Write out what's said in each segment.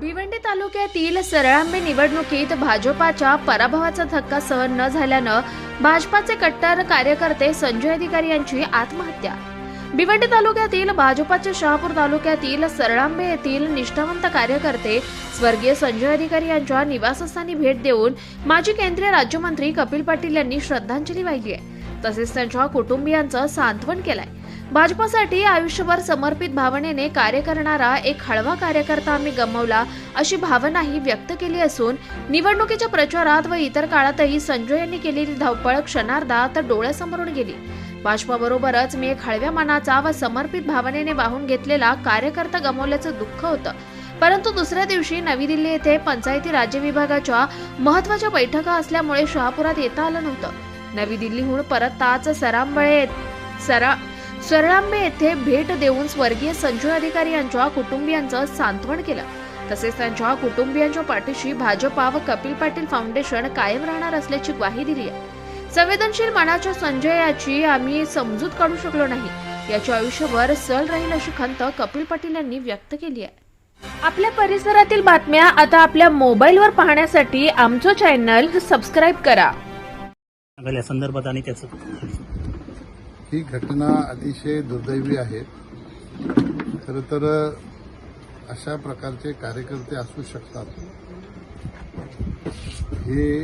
भिवंडी तालुक्यातील सरळांबे निवडणुकीत भाजपाच्या पराभवाचा धक्का सहन न झाल्यानं भाजपाचे कट्टर कार्यकर्ते संजय अधिकारी यांची आत्महत्या. भिवंडी तालुक्यातील भाजपाच्या शहापूर तालुक्यातील सरळांबे येथील निष्ठावंत कार्यकर्ते स्वर्गीय संजय अधिकारी यांच्या निवासस्थानी भेट देऊन माजी केंद्रीय राज्यमंत्री कपिल पाटील यांनी श्रद्धांजली वाहिली आहे. तसेच त्यांच्या कुटुंबियांचं सांत्वन केलंय. भाजपासाठी आयुष्यभर समर्पित भावनेने कार्य करणारा एक हळवा कार्यकर्ता आम्ही गमावला अशी भावनाही व्यक्त केली असून निवडणुकीच्या प्रचारात व इतर काळातही संजय यांनी केलेली धावपळ क्षणार्धात डोळ्यासमोरून गेली. भाजपाबरोबरच मी एक हळव्या मनाचा व समर्पित भावनेने वाहून घेतलेला कार्यकर्ता गमावल्याचं दुःख होतं. परंतु दुसऱ्या दिवशी नवी दिल्ली येथे पंचायती राज्य विभागाच्या महत्त्वाच्या बैठका असल्यामुळे शहापुरात येता आलं नव्हतं. नवी दिल्लीहून परत ताच सरांबळे सरा सरळांबे येथे भेट देऊन स्वर्गीय संजय अधिकारी यांच्या कुटुंबियांचं सांत्वन केलं. तसेच त्यांच्या कुटुंबियांच्या पाठीशी भाजपा व कपिल पाटील फाउंडेशन कायम राहणार असल्याची ग्वाही दिली आहे. संवेदनशील मनाच्या संजय याची आम्ही समजूत काढू शकलो नाही. याच्या आयुष्यभर सल राहील अशी खंत कपिल पाटील यांनी व्यक्त केली आहे. आपल्या परिसरातील बातम्या आता आपल्या मोबाईलवर पाहण्यासाठी आमचं चॅनल सबस्क्राईब करा. संदर्भात आणि त्याचं ही घटना अतिशय दुर्दैवी आहे. खरं तर अशा प्रकारचे कार्यकर्ते असू शकतात. हे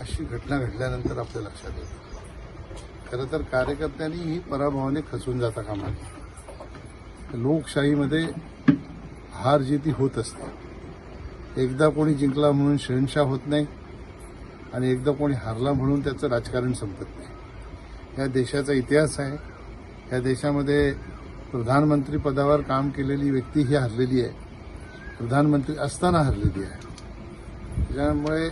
अशी घटना घडल्यानंतर आपल्या लक्षात येतं खरं तर कार्यकर्त्यांनी ही पराभवाने खचून जाता कामा नये. लोकशाहीमध्ये हार जीती होत असते. एकदा कोणी जिंकला म्हणून शहनशाह होत नाही आणि एकदा कोणी हारला म्हणून त्याचं राजकारण संपत नाही. ह्या देशाचा इतिहास आहे. या देशामध्ये प्रधानमंत्री पदावर काम केलेली व्यक्ती ही हरलेली आहे. प्रधानमंत्री असताना हरलेली आहे. त्यामुळे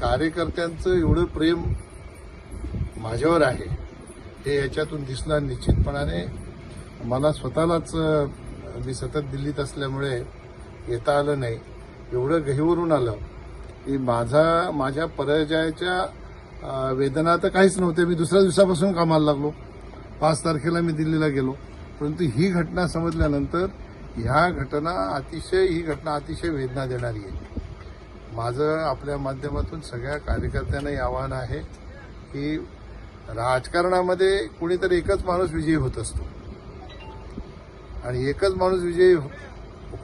कार्यकर्त्यांचं एवढं प्रेम माझ्यावर आहे हे याच्यातून दिसणार निश्चितपणाने. मला स्वतःलाच मी सतत दिल्लीत असल्यामुळे येता आलं नाही. एवढं गहीवरून आलं की माझा माझ्या पराजयाच्या वेदना तर काहीच नव्हते. मी दुसऱ्या दिवसापासून कामाला लागलो. पाच तारखेला मी दिल्लीला गेलो. परंतु ही घटना समजल्यानंतर ह्या घटना अतिशय ही घटना अतिशय वेदना देणारी आहे. माझं आपल्या माध्यमातून सगळ्या कार्यकर्त्यांना हे आव्हान आहे की राजकारणामध्ये कुणीतरी एकच माणूस विजयी होत असतो. आणि एकच माणूस विजयी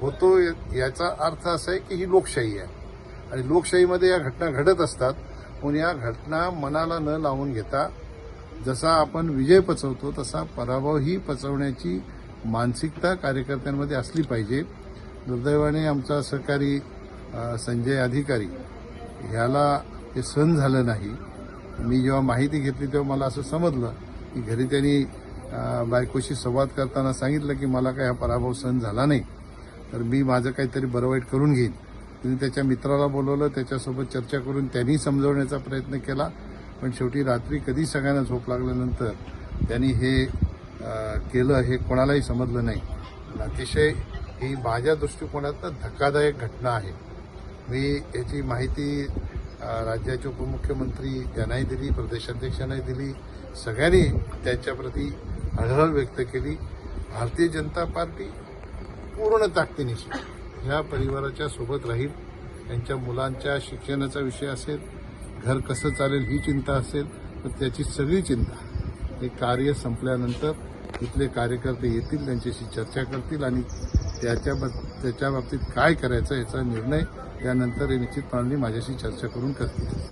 होतो याचा अर्थ असा आहे की ही लोकशाही आहे. आणि लोकशाहीमध्ये या घटना घडत असतात. म्हणून या घटना मनाला न लावून घेता जसा आपण विजय पचवतो तसा पराभवही पचवण्याची मानसिकता कार्यकर्त्यांमध्ये असली पाहिजे. दुर्दैवाने आमचा सहकारी संजय अधिकारी ह्याला हे सहन झालं नाही. मी जेव्हा माहिती घेतली तेव्हा मला असं समजलं की घरी त्यांनी बायकोशी संवाद करताना सांगितलं की मला काही हा पराभव सहन झाला नाही. तर मी माझं काहीतरी बरं वाईट करून घेईन. त्यांनी त्याच्या मित्राला बोलवलं त्याच्यासोबत चर्चा करून त्यांनी समजवण्याचा प्रयत्न केला. पण शेवटी रात्री कधी सगळ्यांना झोप लागल्यानंतर त्यांनी हे केलं हे कोणालाही समजलं नाही. अतिशय ही माझ्या दृष्टिकोनातनं धक्कादायक घटना आहे. मी याची माहिती राज्याचे उपमुख्यमंत्री यांनाही दिली प्रदेशाध्यक्षांनाही दिली. सगळ्यांनी त्याच्याप्रती हळहळ व्यक्त केली. भारतीय जनता पार्टी पूर्ण ताकदीनिशी ह्या परिवाराच्या सोबत राहील त्यांच्या मुलांच्या शिक्षणाचा विषय असेल घर कसं चालेल ही चिंता असेल तर त्याची सगळी चिंता. हे कार्य संपल्यानंतर इथले कार्यकर्ते येतील त्यांच्याशी चर्चा करतील आणि त्याच्या त्याच्या बाबतीत काय करायचं याचा निर्णय त्यानंतर हे निश्चितपणाने माझ्याशी चर्चा करून करतील.